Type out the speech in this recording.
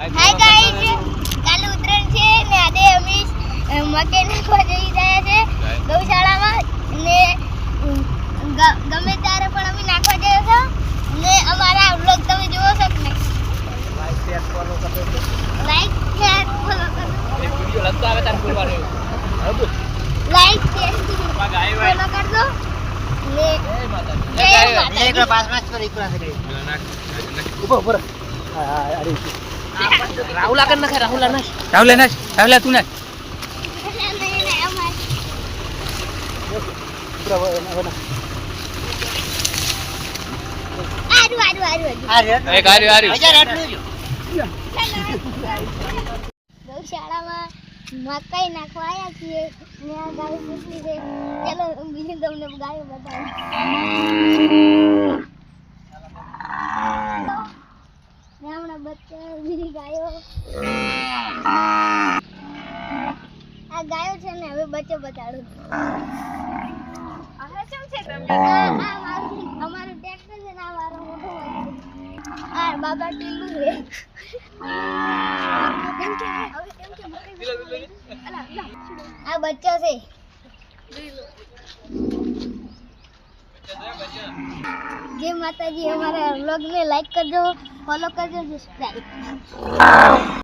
Hi guys કાલે ઉત્તરાયણ છે ને આજે અમે અ, મકાઈ નાખવા જઈ રહ્યા છે. ગૌશાળામાં. ને ગમે ત્યારે પણ અમે નાખવા જઈએ છો. ને અમારા વ્લોગ તમે જોવો છો કે નહીં? લાઈક શેર ફોલો કરો લાઈક શેર ફોલો કરજો. ને જય માતાજી. રાહુલા કર નાખે રાહુલા નાખ રાહુલે નાખ રાહુલે તું નાખ. ગૌશાળામાં મકાઈ નાખવા આવ્યા છીએ. ગાય પૂછવી છે ચાલો બીજું તમને ગાયો બતાવું ને હમણાં બચ્ચા બીજી ગાયો આ ગાયો છે ને હવે બચ્ચો બતાડું હવે શું છે આ આ મારું અમારું ટ્રેક્ટર છે ને આ મારો મોટો આ બાબા આ બચ્ચો છે. જય માતાજી. અમારા વ્લોગને લાઈક કરજો ફોલો કરજો સબસ્ક્રાઈબ